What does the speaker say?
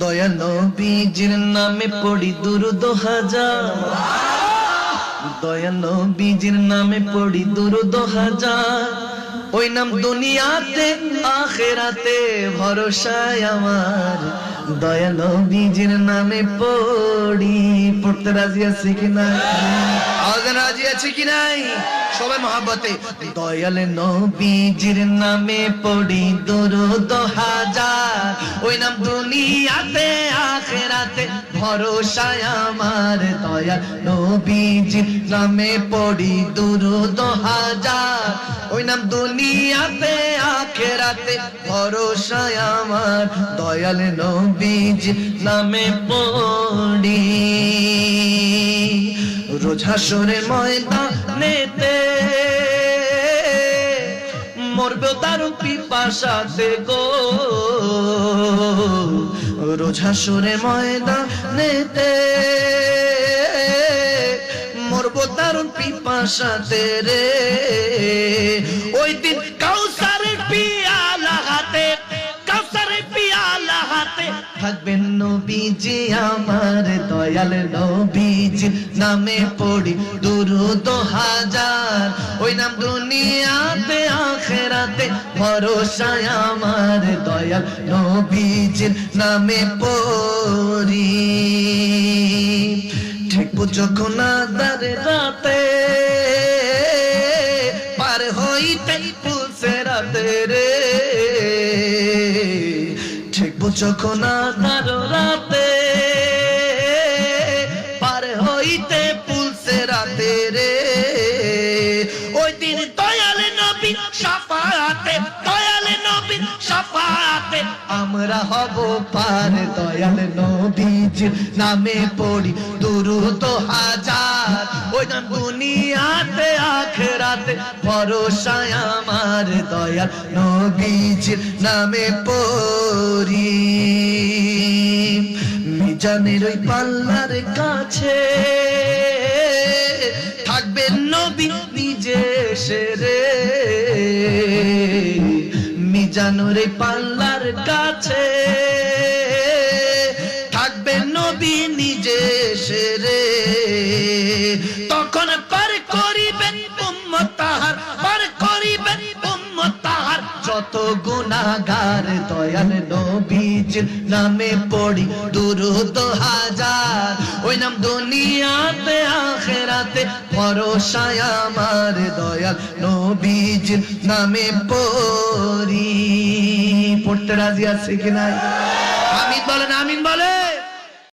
দয়াল নবীজির নামে পড়ি দুরুদ হাজার। দয়াল নবীজির নামে পড়ি দুরুদ হাজার। ওই নাম দুনিয়াতে, আখেরাতে ভরসায় আমার। দয়াল নবীজির নামে পড়ি। পড়তে রাজি আছে কি না আওয়াজ রাজি আছে কি নাই? সবাই মহাব্বতে। দয়াল নবীজির নামে পড়ি দরুদ হাজার। ওই নাম দুনিয়াতে, আখেরাতে। ভরসায় আমার দয়াল নবীজির নামে পড়ি দরুদ হাজার। ওই নাম দুনিয়াতে, আখেরাতে। ভরসায় আমার দয়াল নবীজির নামে পড়ি। রোজ হাসরের ময়দানেতে মরবে তার পিপাসাতে গো। রোজ হাসরের ময়দানেতে মরব পিপাসাতে রে। ওই দিন কাউসারের পিয়ালা হাতে কাউসারের পিয়ালা হাতে থাকবেন নবীজি আমার দয়াল নবীজি। নামে পড়ি দুরুদ হাজার, ওই নাম দুনিয়াতে আখেরাতে ভরসায় আমার দয়াল নবীজির নামে পড়ি। ঠেকবো যখন আদার রাতে, পার হইতে পুলসে রাতে রে। ঠেকবো যখন আদার রাতে, পার হইতে পুলসে রাতে রে। ওই দিন দয়ালে নবী সাফাতে দয়ালে নবী সাফাতে আমরা হব পার দয়াল নবীজির নামে পড়ি, দুরুদ হাজার। ওই দুনিয়াতে, আখরাতে, ভরসায় আমার দয়াল নবীজির নামে পড়ি। মিজানের ওই পাল্লার কাছে থাকবেন নবী নিজে এসে রে মিজানুর পাল্লার কাছে। থাকবেন নবী নিজে এসে রে তখন পার করিবেন উম্মত তাহার, পার করিবেন উম্মত তাহার। যত গুনাহগার দয়াল নবীজ নামে পড়ি দুরুদ হাজার। ওই নাম দুনিয়াতে, আখেরাতে ভরসায় আমার দয়াল নবীজ নামে পড়ি। পড়তে রাজি আছে কিনা? আমিন বলেন আমিন বলেন।